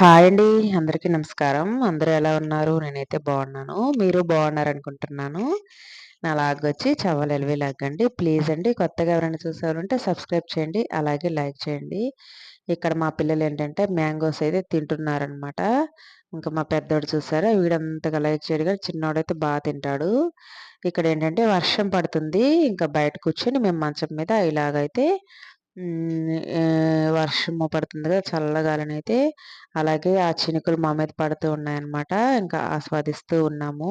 Hi అండి. అందరికీ నమస్కారం. అందరూ ఎలా ఉన్నారు? నేనైతే బాగున్నాను. మీరు బాగున్నారనుకుంటున్నాను. నా లాగొచ్చి చవ్వలు ఎలివి లాగండి. ప్లీజ్ అండి కొత్తగా ఎవరైనా చూసేవారంటే సబ్స్క్రైబ్ చేయండి. అలాగే లైక్ చేయండి. ఇక్కడ మా పిల్లలు ఏంటంటే మ్యాంగోస్ అయితే తింటున్నారనమాట. ఇంకా మా పెద్దోడు చూసారా వీడంతగా లైక్ చేయడు కానీ చిన్నోడైతే బాగా తింటాడు. ఇక్కడ ఏంటంటే వర్షం పడుతుంది. ఇంకా బయట కూర్చొని మేము మంచం మీద ఇలాగైతే వర్షము పడుతుంది కదా చల్లగాలనైతే అలాగే ఆ చినుకులు మా మీద పడుతూ ఉన్నాయన్నమాట. ఇంకా ఆస్వాదిస్తూ ఉన్నాము.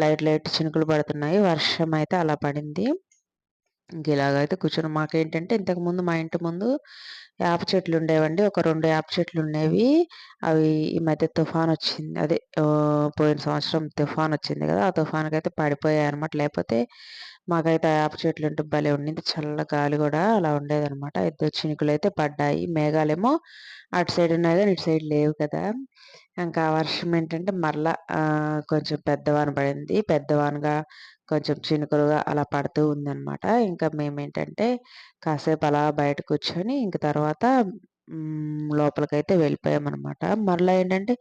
లైట్ లైట్ చినుకులు పడుతున్నాయి. వర్షం అయితే అలా పడింది. ఇంక ఇలాగైతే కూర్చొని మాకేంటంటే ఇంతకుముందు మా ఇంటి ముందు యాప చెట్లు ఉండేవండి. ఒక రెండు యాప చెట్లు ఉండేవి. అవి ఈ మధ్య తుఫాన్ వచ్చింది. అదే పోయిన సంవత్సరం తుఫాన్ వచ్చింది కదా ఆ తుఫాన్కి అయితే పడిపోయాయి అనమాట లేకపోతే మాకైతే యాప చెట్లు ఉంటే భలే ఉండింది చల్ల గాలి కూడా అలా ఉండేదనమాట ఇద్దరు చినుకులు అయితే పడ్డాయి. మేఘాలేమో అటు సైడ్ ఉన్నాయి కానీ ఇటు సైడ్ లేవు కదా. ఇంకా వర్షం ఏంటంటే మరలా కొంచెం పెద్దవాన పడింది. పెద్దవానగా కొంచెం చినుకులుగా అలా పడుతూ ఉందన్నమాట. ఇంకా మేమేంటంటే కాసేపు అలా బయట కూర్చొని ఇంక తర్వాత లోపలికైతే వెళ్ళిపోయామన్నమాట. మరలా ఏంటంటే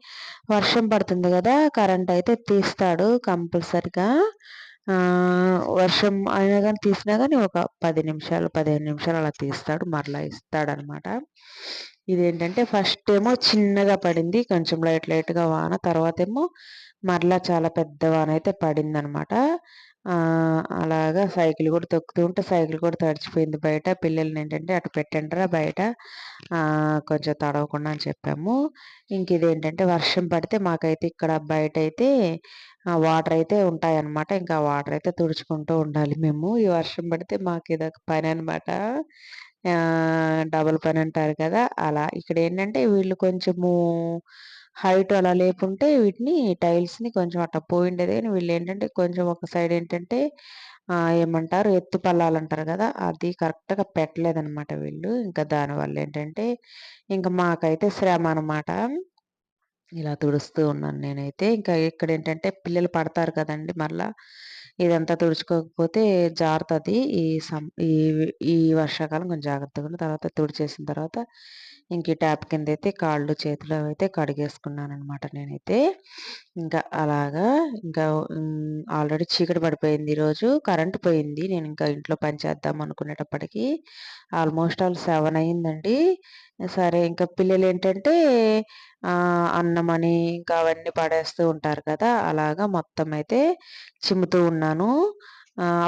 వర్షం పడుతుంది కదా కరెంట్ అయితే తీస్తాడు కంపల్సరిగా. వర్షం అయినా కానీ తీసినా కానీ ఒక పది నిమిషాలు పదిహేను నిమిషాలు అలా తీస్తాడు మరలా ఇస్తాడనమాట. ఇదేంటంటే ఫస్ట్ ఏమో చిన్నగా పడింది కొంచెం లైట్ లైట్గా వాన తర్వాత ఏమో మరలా చాలా పెద్ద వాన అయితే పడిందనమాట. అలాగా సైకిల్ కూడా తొక్కుతూ ఉంటే సైకిల్ కూడా తడిచిపోయింది బయట. పిల్లల్ని ఏంటంటే అటు పెట్టండిరా బయట. కొంచెం తడవకుండా అని చెప్పాము. ఇంక ఇదేంటంటే వర్షం పడితే మాకైతే ఇక్కడ బయట అయితే వాటర్ అయితే ఉంటాయన్నమాట. ఇంకా వాటర్ అయితే తుడుచుకుంటూ ఉండాలి మేము. ఈ వర్షం పడితే మాకు ఇదొక పని అనమాట డబుల్ పని అంటారు కదా. అలా ఇక్కడ ఏంటంటే వీళ్ళు కొంచెము హైట్ అలా లేకుంటే వీటిని టైల్స్ని కొంచెం అట్లా పోయిండేది. కానీ వీళ్ళు ఏంటంటే కొంచెం ఒక సైడ్ ఏంటంటే ఏమంటారు? ఎత్తు పల్లాలు అంటారు కదా! అది కరెక్ట్గా పెట్టలేదనమాట వీళ్ళు. ఇంకా దానివల్ల ఏంటంటే ఇంకా మాకైతే శ్రమ అనమాట ఇలా తుడుస్తూ ఉన్నాను నేనైతే. ఇంకా ఇక్కడ ఏంటంటే పిల్లలు పడతారు కదండి మళ్ళా ఇదంతా తుడుచుకోకపోతే జారుతుంది. ఈ సం ఈ ఈ వర్షాకాలం కొంచెం జాగ్రత్తగా తర్వాత తుడిచేసిన తర్వాత ఇంక ట్యాప్ కింద అయితే కాళ్ళు చేతులు అయితే కడిగేసుకున్నాను అనమాట నేనైతే. ఇంకా అలాగా ఇంకా ఆల్రెడీ చీకటి పడిపోయింది ఈరోజు కరెంట్ పోయింది. నేను ఇంకా ఇంట్లో పని చేద్దాం అనుకునేటప్పటికి ఆల్మోస్ట్ ఆల్ సెవెన్ అయిందండి. సరే ఇంకా పిల్లలు ఏంటంటే అన్నం అని ఇంకా అవన్నీ పడేస్తూ ఉంటారు కదా అలాగా మొత్తం అయితే చిమ్ముతూ ఉన్నాను.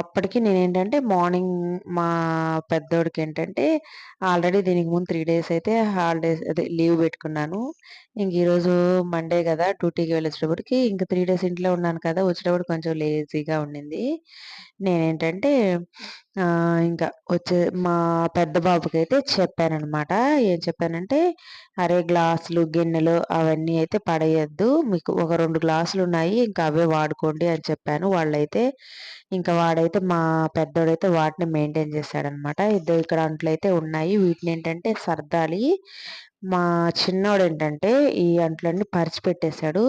అప్పటికి నేనేంటంటే మార్నింగ్ మా పెద్దోడికి ఏంటంటే ఆల్రెడీ దీనికి ముందు త్రీ డేస్ అయితే హాలిడేస్ అదే లీవ్ పెట్టుకున్నాను. ఇంక ఈరోజు మండే కదా డ్యూటీకి వెళ్ళేటప్పటికి ఇంక త్రీ డేస్ ఇంట్లో ఉన్నాను కదా వచ్చేటప్పుడు కొంచెం లేజీగా ఉండింది. నేనేంటంటే ఇంకా వచ్చే మా పెద్ద బాబుకి అయితే చెప్పానమాట ఏం చెప్పానంటే అరే గ్లాసులు గిన్నెలు అవన్నీ అయితే పడేయద్దు. మీకు ఒక రెండు గ్లాసులు ఉన్నాయి ఇంకా అవే వాడుకోండి అని చెప్పాను. వాళ్ళైతే ఇంకా వాడైతే మా పెద్దోడైతే వాటిని మెయింటైన్ చేశాడనమాట. ఇద్దరు ఇక్కడ అంట్లయితే ఉన్నాయి. వీటిని ఏంటంటే సర్దాలి. మా చిన్నోడు ఏంటంటే ఈ అంట్లన్నీ పరిచిపెట్టేశాడు.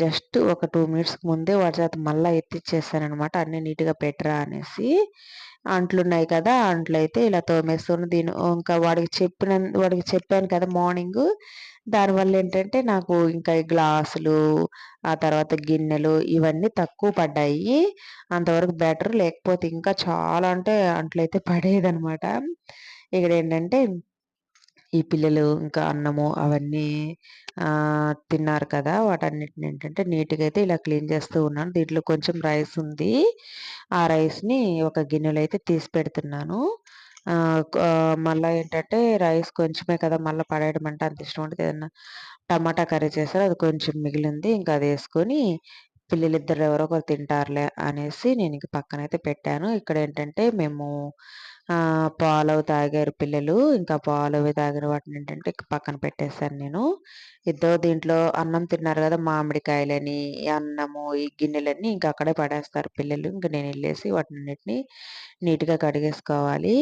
జస్ట్ ఒక టూ మినిట్స్ ముందే వాడి చేత మళ్ళీ ఎత్తిచ్చేసాను అనమాట అన్ని నీట్గా పెట్టరా అనేసి. అంట్లు ఉన్నాయి కదా అంట్లు అయితే ఇలా తోమేస్తున్న దీని ఇంకా వాడికి చెప్పిన వాడికి చెప్పాను కదా మార్నింగ్. దానివల్ల ఏంటంటే నాకు ఇంకా గ్లాసులు ఆ తర్వాత గిన్నెలు ఇవన్నీ తక్కువ పడ్డాయి. అంతవరకు బెటర్. లేకపోతే ఇంకా చాలా అంటే అంట్లయితే పడేదనమాట ఇక్కడ ఏంటంటే ఈ పిల్లలు ఇంకా అన్నము అవన్నీ తిన్నారు కదా! వాటన్నిటిని ఏంటంటే నీట్గా అయితే ఇలా క్లీన్ చేస్తూ ఉన్నాను. దీంట్లో కొంచెం రైస్ ఉంది. ఆ రైస్ని ఒక గిన్నెలో అయితే తీసి పెడుతున్నాను. మళ్ళీ ఏంటంటే రైస్ కొంచెమే కదా! మళ్ళీ పడేయడం అంటే అంత ఇష్టం ఉంటుంది ఏదన్నా టమాటా కర్రీ చేస్తారు అది కొంచెం మిగిలింది ఇంకా అది వేసుకొని పిల్లలిద్దరు ఎవరో ఒకరు తింటారులే అనేసి నేను ఇంక పక్కనైతే పెట్టాను. ఇక్కడ ఏంటంటే మేము పాలు తాగారు పిల్లలు. ఇంకా పాలు అవి తాగిన వాటిని ఏంటంటే పక్కన పెట్టేశాను నేను. ఇద్దరు దీంట్లో అన్నం తిన్నారు కదా మామిడికాయలని అన్నము ఈ గిన్నెలన్నీ ఇంకా అక్కడే పడేస్తారు పిల్లలు. ఇంకా నేను వెళ్ళేసి వాటినన్నిటిని నీట్గా కడిగేసుకోవాలి.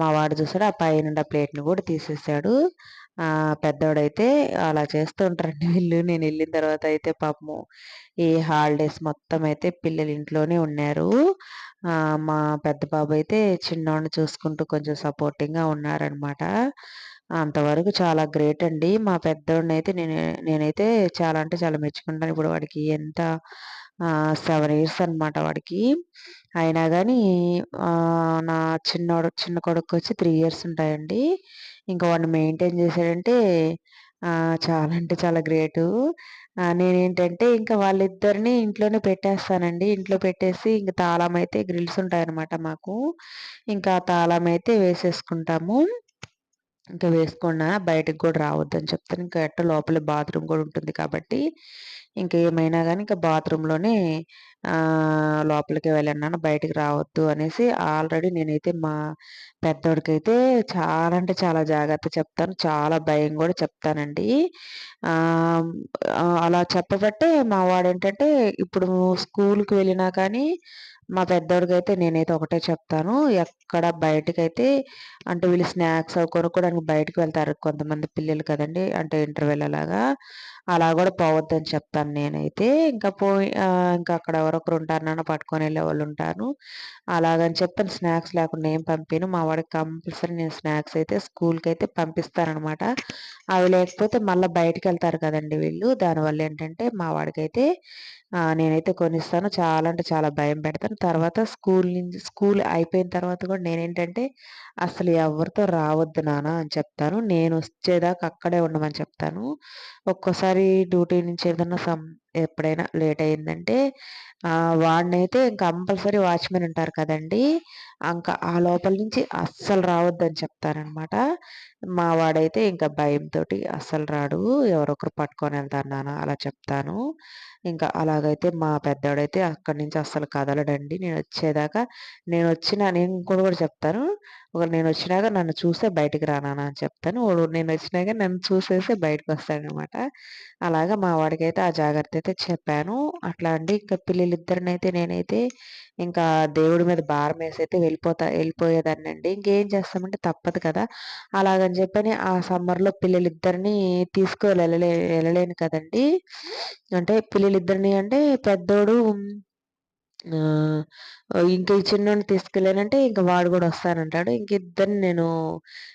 మా వాడు చూసాడు ఆ పైన ప్లేట్ని కూడా తీసేసాడు. పెద్దోడైతే అలా చేస్తుంటారండి వీళ్ళు. నేను వెళ్ళిన తర్వాత అయితే పాపము ఈ హాలిడేస్ మొత్తం అయితే పిల్లలు ఇంట్లోనే ఉన్నారు. మా పెద్ద బాబు అయితే చిన్నోడిని చూసుకుంటూ కొంచెం సపోర్టింగ్గా ఉన్నారనమాట అంతవరకు చాలా గ్రేట్ అండి. మా పెద్దోడినైతే నేను నేనైతే చాలా అంటే చాలా మెచ్చుకుంటాను. ఇప్పుడు వాడికి ఎంత సెవెన్ ఇయర్స్ అనమాట వాడికి. అయినా కానీ నా చిన్నోడు చిన్న కొడుకు వచ్చి త్రీ ఇయర్స్ ఉంటాయండి. ఇంకా వాడిని మెయింటైన్ చేశాడంటే చాలా అంటే చాలా గ్రేటు. నేనేంటంటే ఇంకా వాళ్ళిద్దరిని ఇంట్లోనే పెట్టేస్తానండి. ఇంట్లో పెట్టేసి ఇంక తాళం అయితే గ్రిల్స్ ఉంటాయన్నమాట మాకు. ఇంకా తాళం అయితే వేసేసుకుంటాము. ఇంకా వేసుకున్నా బయటకి కూడా రావద్దని చెప్తాను. ఇంకా ఎట్ట లోపల బాత్రూమ్ కూడా ఉంటుంది కాబట్టి, ఇంకా ఏమైనా కానీ ఇంకా బాత్రూంలోనే లోపలికి వెళ్ళన్నాను బయటికి రావద్దు అనేసి ఆల్రెడీ నేనైతే మా పెద్దోడికైతే చాలా అంటే చాలా జాగ్రత్త చెప్తాను. చాలా భయం కూడా చెప్తానండి. అలా చెప్పబట్టే మా వాడేంటంటే ఇప్పుడు స్కూల్కి వెళ్ళినా కానీ మా పెద్దోడికైతే నేనైతే ఒకటే చెప్తాను. ఎక్కడ బయటకైతే అంటే వీళ్ళు స్నాక్స్ అవి కొనుక్కోవడానికి బయటకి వెళ్తారు కొంతమంది పిల్లలు కదండీ! అంటే ఇంటర్వెల్ అలాగా. అలా కూడా పోవద్దని చెప్తాను నేనైతే. ఇంకా పోయి ఇంకా అక్కడ ఎవరో ఒకరు ఉంటారు నాన్న పట్టుకొని ఉంటాను అలాగని చెప్పని స్నాక్స్ లేకుండా ఏం పంపాను మా వాడికి కంపల్సరీ నేను స్నాక్స్ అయితే స్కూల్కి అయితే పంపిస్తానమాట అవి లేకపోతే మళ్ళీ బయటకు బయటికెళ్తారు కదండి వీళ్ళు. దానివల్ల ఏంటంటే మా వాడికైతే నేనైతే కొనిస్తాను. చాలా అంటే చాలా భయం పెడతాను. తర్వాత స్కూల్ నుంచి స్కూల్ అయిపోయిన తర్వాత కూడా నేనేంటంటే అసలు ఎవరితో రావద్దు నాన్న అని చెప్తాను. నేను వచ్చేదాకా అక్కడే ఉండమని చెప్తాను. ఒక్కోసారి డ్యూటీ నుంచి ఏదైనా సమ్ ఎప్పుడైనా లేట్ అయిందంటే వాడినైతే వాడినైతే కంపల్సరీ వాచ్‌మెన్ ఉంటారు కదండీ! ఇంకా ఆ లోపల నుంచి అస్సలు రావద్దని చెప్తాననమాట. మా వాడైతే ఇంకా భయంతో అస్సలు రాడు. ఎవరో ఒకరు పట్టుకొని వెళ్తారు నాన్న అలా చెప్తాను. ఇంకా అలాగైతే మా పెద్దోడైతే అక్కడి నుంచి అస్సలు కదలడండి. నేనొచ్చేదాకా వచ్చిన నేను ఇంకోటి కూడా చెప్తాను. ఒక నేను వచ్చినాక నన్ను చూసే బయటకు రానా అని చెప్తాను. వాడు నేనొచ్చినాక నన్ను చూసే బయటకు వస్తాడనమాట అలాగా మా వాడికైతే ఆ జాగ్రత్త అయితే చెప్పాను. అట్లా అండి ఇంకా పిల్లలిద్దరినైతే నేనైతే ఇంకా దేవుడి మీద భారమేసైతే వెళ్ళిపోతా అండి ఇంకేం చేస్తామంటే తప్పదు కదా! అలాగని చెప్పని ఆ సమ్మర్‌లో పిల్లలిద్దరిని తీసుకొని ఎళ్ళలే వెళ్ళలేను కదండీ! అంటే పిల్లలిద్దరిని అంటే పెద్దోడు ఇంక ఈ చిన్నోడిని తీసుకెళ్ళానంటే ఇంకా వాడు కూడా వస్తానంటాడు. ఇంక ఇద్దరిని నేను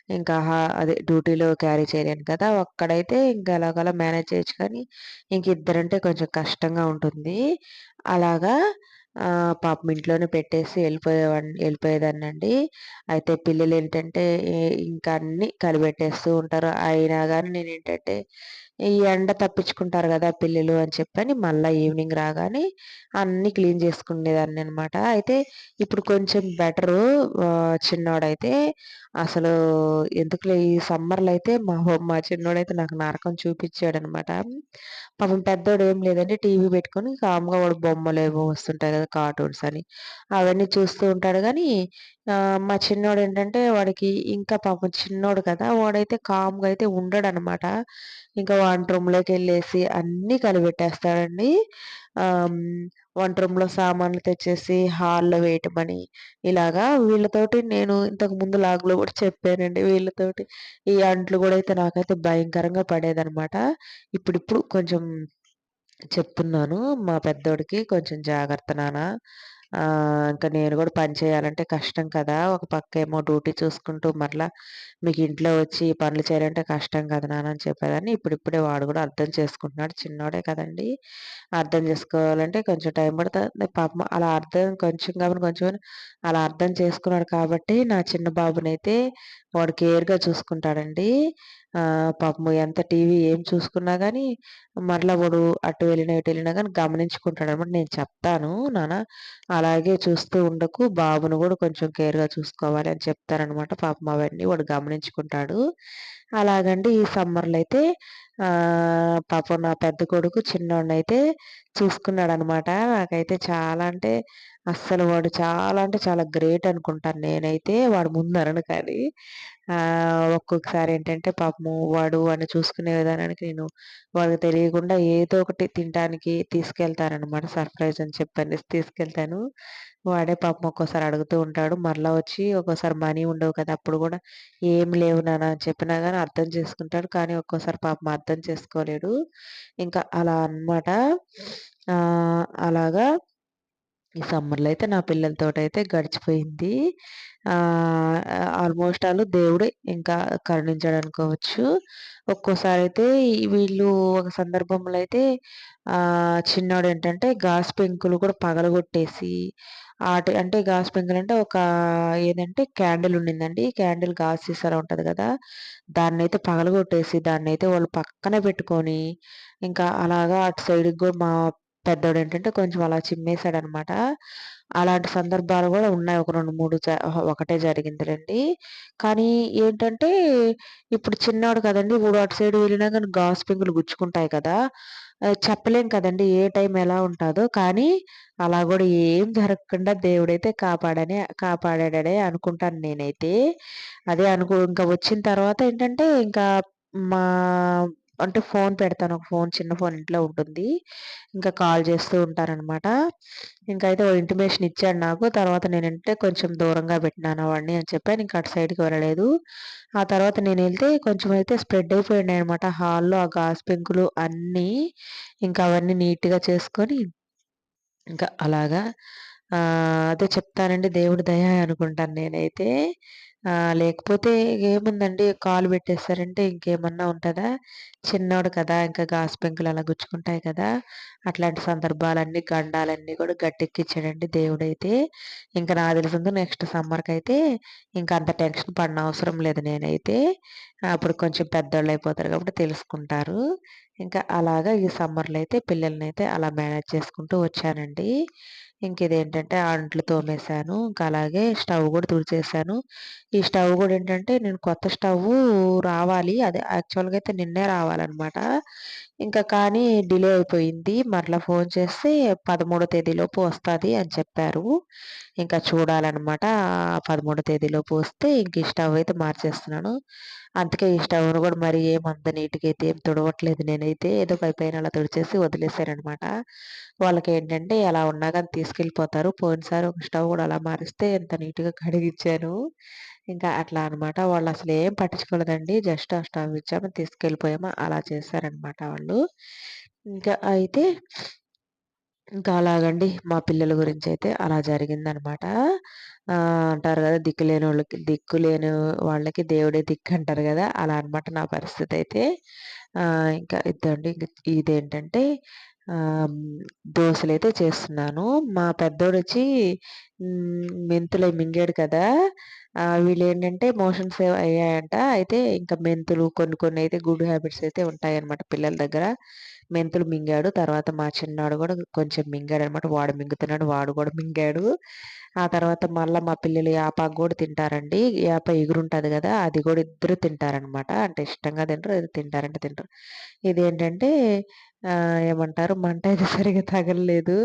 ఇంకా అదే డ్యూటీలో క్యారీ చేయలేను కదా! ఒక్కడైతే ఇంకా ఎలాగోలా మేనేజ్ చేయొచ్చు కానీ, ఇంక ఇద్దరంటే కొంచెం కష్టంగా ఉంటుంది. అలాగా పాపం ఇంట్లోనే పెట్టేసి ఎళ్ళిపోయేవాడిని వెళ్ళిపోయేదాన్నండి అయితే పిల్లలు ఏంటంటే ఇంకా అన్నీ కలిపెట్టేస్తూ ఉంటారు. అయినా కానీ నేను ఏంటంటే ఈ ఎండ తప్పించుకుంటారు కదా పిల్లలు అని చెప్పని మళ్ళీ ఈవినింగ్ రాగానే అన్నీ క్లీన్ చేసుకునేదాన్ని అనమాట అయితే ఇప్పుడు కొంచెం బెటరు. చిన్నోడైతే అసలు ఎందుకులే ఈ సమ్మర్‌లో అయితే మా హో మా చిన్నోడైతే నాకు నరకం చూపించాడనమాట పాపం పెద్దోడు ఏం లేదండి టీవీ పెట్టుకొని కామ్‌గా వాడు బొమ్మలు ఏవో వస్తుంటాయి కదా కార్టూన్స్ అని. అవన్నీ చూస్తూ ఉంటాడు కానీ మా చిన్నోడు ఏంటంటే వాడికి ఇంకా పాపం చిన్నోడు కదా! వాడైతే కామ్‌గా అయితే ఉండడనమాట. ఇంకా వంట రూమ్‌లోకెళ్ళేసి అన్నీ కలిపెట్టేస్తాడండి. వంట రూమ్‌లో సామాన్లు తెచ్చేసి హాల్‌లో వేయటమని, ఇలాగా వీళ్ళతోటి నేను ఇంతకు ముందు లాగ్‌లో కూడా చెప్పానండి. వీళ్ళతోటి ఈ అంట్లు కూడా అయితే నాకైతే భయంకరంగా పడేదనమాట. ఇప్పుడిప్పుడు కొంచెం చెప్తున్నాను మా పెద్దోడికి కొంచెం జాగ్రత్త నాన్న. ఇంకా నేను కూడా పని చేయాలంటే కష్టం కదా! ఒక పక్క ఏమో డ్యూటీ చూసుకుంటూ మరలా మీకు ఇంట్లో వచ్చి పనులు చేయాలంటే కష్టం కదా నాన్న అని చెప్పేదాన్ని. ఇప్పుడిప్పుడే వాడు కూడా అర్థం చేసుకుంటున్నాడు. చిన్నోడే కదండీ! అర్థం చేసుకోవాలంటే కొంచెం టైం పడుతుంది పాపం అలా అర్థం కొంచెం కాబట్టి కొంచెం అలా అర్థం చేసుకున్నాడు కాబట్టి నా చిన్న బాబునైతే వాడు కేర్‌గా చూసుకుంటాడండి. పాపము ఎంత టీవీ ఏం చూసుకున్నా కానీ మరలా వాడు అటు వెళ్ళినా, ఇటు వెళ్ళినా గాని గమనించుకుంటాడనమాట. నేను చెప్తాను నాన్న అలాగే చూస్తూ ఉండకు, బాబును కూడా కొంచెం కేర్‌గా చూసుకోవాలి అని చెప్తానమాట పాపం అవన్నీ వాడు గమనించుకుంటాడు. అలాగండి ఈ సమ్మర్‌లో అయితే పాపం నా పెద్ద కొడుకు చూసుకున్నాడు అనమాట నాకైతే చాలా అంటే అస్సలు వాడు చాలా అంటే చాలా గ్రేట్ అనుకుంటాను నేనైతే. వాడు ముందు అనను కానీ. ఒక్కొక్కసారి ఏంటంటే పాపము వాడు వాడిని చూసుకునే విధానానికి నేను వాడికి తెలియకుండా ఏదో ఒకటి తినడానికి తీసుకెళ్తాననమాట. సర్ప్రైజ్ అని చెప్పని తీసుకెళ్తాను. వాడే పాపం ఒక్కోసారి అడుగుతూ ఉంటాడు. మరలా వచ్చి ఒక్కోసారి మనీ ఉండవు కదా! అప్పుడు కూడా ఏం లేవు నాన్న" అని చెప్పినా కానీ అర్థం చేసుకుంటాడు. కానీ ఒక్కోసారి పాపం అర్థం చేసుకోలేడు. ఇంకా అలా అన్నమాట. ఆ అలాగా ఈ సమ్మర్‌లో అయితే నా పిల్లలతోటైతే గడిచిపోయింది. ఆల్మోస్ట్ ఆల్ దేవుడే ఇంకా కర్ణించాడు అనుకోవచ్చు ఒక్కోసారి అయితే వీళ్ళు ఒక సందర్భంలో అయితే చిన్నోడేంటంటే గాస్ పెంకులు కూడా పగలగొట్టేసి ఆట అంటే గాజు పెంకులంటే ఒక ఏదంటే క్యాండిల్ ఉండిందండి. క్యాండిల్ గాస్ సీసాలో ఉంటది కదా! దాన్నైతే పగలగొట్టేసి దాన్నైతే వాళ్ళు పక్కన పెట్టుకొని ఇంకా అలాగా అటు సైడ్‌కి కూడా మా పెద్దోడేంటంటే కొంచెం అలా చిమ్మేసాడనమాట. అలాంటి సందర్భాలు కూడా ఉన్నాయి. ఒక 2, 3 జ అహా! ఒకటే జరిగిందిలెండి. కానీ ఏంటంటే, ఇప్పుడు చిన్నవాడు కదండీ! ఊడు అటు సైడ్ వెళ్ళినా కానీ గాస్ పెంకులు గుచ్చుకుంటాయి కదా! చెప్పలేం కదండీ! ఏ టైం ఎలా ఉంటుందో కానీ అలా కూడా ఏం జరగకుండా దేవుడైతే కాపాడని కాపాడాడనే అనుకుంటాను నేనైతే. అదే అనుకో ఇంకా వచ్చిన తర్వాత ఏంటంటే, ఇంకా మా అంటే ఫోన్ పెడతాను. ఒక ఫోన్ చిన్న ఫోన్ ఇంట్లో ఉంటుంది. ఇంకా కాల్ చేస్తూ ఉంటారనమాట. అయితే ఓ ఇంటిమేషన్ ఇచ్చాడు నాకు. తర్వాత నేనంటే కొంచెం దూరంగా పెట్టినాను వాడిని అని చెప్పాను. ఇంకా అటు సైడ్‌కి వెళ్ళలేదు. ఆ తర్వాత నేను వెళ్తే కొంచెం అయితే స్ప్రెడ్ అయిపోయినాయనమాట. హాల్‌లో ఆ గాజు పెంకులు అన్నీ. ఇంకా అవన్నీ నీట్‌గా చేసుకొని ఇంకా అలాగా అదే చెప్తానండి దేవుడి దయ అనుకుంటాను నేనైతే. లేకపోతే ఏముందండి కాలు పెట్టేసారంటే ఇంకేమన్నా ఉంటుందా చిన్నోడు కదా! ఇంకా గాజు పెంకులు అలా గుచ్చుకుంటాయి కదా! అట్లాంటి సందర్భాలన్నీ, గండాలన్నీ కూడా గట్టెక్కిచ్చాడండి దేవుడైతే. ఇంకా నాకు తెలిసింది నెక్స్ట్ సమ్మర్కు అయితే ఇంకా అంత టెన్షన్ పడనవసరం లేదు నేనైతే. అప్పుడు కొంచెం పెద్దోళ్ళు అయిపోతారు కాబట్టి తెలుసుకుంటారు. ఇంకా అలాగా ఈ సమ్మర్‌లో అయితే పిల్లల్ని అయితే అలా మేనేజ్ చేసుకుంటూ వచ్చానండి. ఇంకిదేంటంటే అంట్లు తోమేశాను. ఇంకా అలాగే స్టవ్ కూడా తుడిచేశాను. ఈ స్టవ్ కూడా ఏంటంటే నేను కొత్త స్టవ్వు రావాలి. అది యాక్చువల్‌గా అయితే నిన్నే రావాలి రావాలనమాట. ఇంకా కానీ డిలే అయిపోయింది. మరలా ఫోన్ చేస్తే 13 తేదీలోపు వస్తుంది అని చెప్పారు. ఇంకా చూడాలన్నమాట పదమూడో తేదీలోపు వస్తే ఇంక ఈ స్టవ్ అయితే మార్చేస్తున్నాను. అందుకే ఈ స్టవ్‌ను కూడా మరి ఏమంత నీట్‌గా అయితే ఏం తుడవట్లేదు నేనైతే. ఏదో పైపైన అలా తుడిచేసి వదిలేశానమాట వాళ్ళకి ఏంటంటే అలా ఉన్నా కానీ తీసుకెళ్ళిపోతారు. పోయినసారి ఒక స్టవ్ కూడా అలా మారిస్తే ఎంత నీట్‌గా కడిగిచ్చాను. ఇంకా అట్లా అనమాట. వాళ్ళు అసలు ఏం పట్టించుకోలేదండి. జస్ట్ ఆ స్టవ్ ఇచ్చాము, తీసుకెళ్ళిపోయాము. అలా చేశారనమాట వాళ్ళు. ఇంకా అయితే ఇంకా అలాగండి. మా పిల్లల గురించి అయితే అలా జరిగిందనమాట. అంటారు కదా దిక్కు లేని వాళ్ళకి దిక్కు లేని వాళ్ళకి దేవుడే దిక్కు అంటారు కదా అలా అనమాట నా పరిస్థితి అయితే ఇంకా ఇదండి. ఇదేంటంటే దోశలు అయితే చేస్తున్నాను. మా పెద్దోడొచ్చి వచ్చి మెంతులయి మింగాడు కదా! వీళ్ళు ఏంటంటే మోషన్స్ అయ్యాయంట. అయితే ఇంకా మెంతులు కొన్ని కొన్ని అయితే గుడ్ హ్యాబిట్స్ అయితే ఉంటాయన్నమాట పిల్లల దగ్గర. మెంతులు మింగాడు. తర్వాత మా చిన్నాడు కూడా కొంచెం మింగాడనమాట. వాడు మింగుతున్నాడు. వాడు కూడా మింగాడు. ఆ తర్వాత మళ్ళీ మా పిల్లలు యాపాకు కూడా తింటారండి. యాప ఎగురుంటుంది కదా అది కూడా ఇద్దరు తింటారనమాట. అంటే ఇష్టంగా తింటారు ఏదో తింటారంటే తింటారు. ఇదేంటంటే ఏమంటారు మంట అయితే సరిగ్గా తగలలేదు.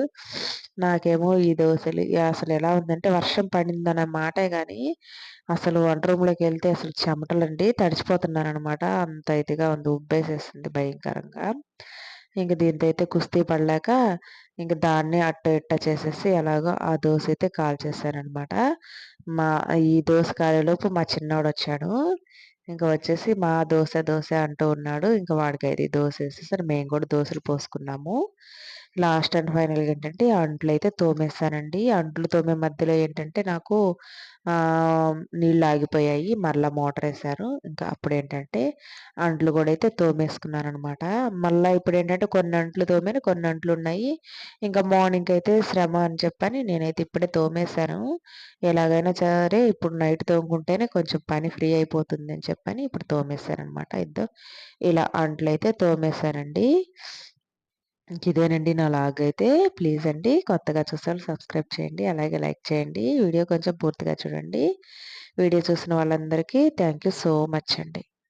నాకేమో ఈ దోశలు అసలు ఎలా ఉందంటే వర్షం పడిందన్న మాటే కానీ అసలు వంట రూమ్లోకి వెళ్తే అసలు చెమటలండి తడిచిపోతున్నాననమాట. అంత ఇదిగా ఉంది. ఉబ్బేసేసింది భయంకరంగా. ఇంక దీంతో అయితే కుస్తీ పడలేక ఇంక దాన్ని అట్ట ఇట్ట చేసేసి ఎలాగో ఆ దోశ దోసైతే కాల్చేశాననమాట. మా ఈ దోశ కాలేలోపు మా చిన్నోడొచ్చాడు. ఇంకా వచ్చేసి మా దోశ దోశ అంటూ ఉన్నాడు. ఇంకా వాడికి అయితే దోశ వేసేసరి మేము కూడా దోశలు పోసుకున్నాము. లాస్ట్ అండ్ ఫైనల్‌గా ఏంటంటే అంట్లు అయితే తోమేస్తానండి అంట్లు తోమే మధ్యలో ఏంటంటే నాకు నీళ్ళు ఆగిపోయాయి మళ్ళీ మోటార్ వేసారు ఇంకా అప్పుడు ఏంటంటే అంట్లు కూడా అయితే తోమేసుకున్నాననమాట. మళ్ళా ఇప్పుడేంటంటే కొన్ని అంట్లు తోమాను. కొన్ని అంట్లు ఉన్నాయి ఇంకా మార్నింగ్‌కైతే శ్రమ అని చెప్పని నేనైతే ఇప్పుడే తోమేశాను. ఎలాగైనా సరే ఇప్పుడు నైట్ తోముకుంటేనే కొంచెం పని ఫ్రీ అయిపోతుందని చెప్పని ఇప్పుడు తోమేశాననమాట. ఇద్దరు ఇలా అంట్లు అయితే తోమేశానండి. ఇంకిదేనండి నా లాగ్ అయితే. ప్లీజ్ అండి కొత్తగా చూసారు సబ్స్క్రైబ్ చేయండి. అలాగే లైక్ చేయండి. వీడియో కొంచెం పూర్తిగా చూడండి. వీడియో చూసిన వాళ్ళందరికీ థ్యాంక్ యూ సో మచ్ అండి.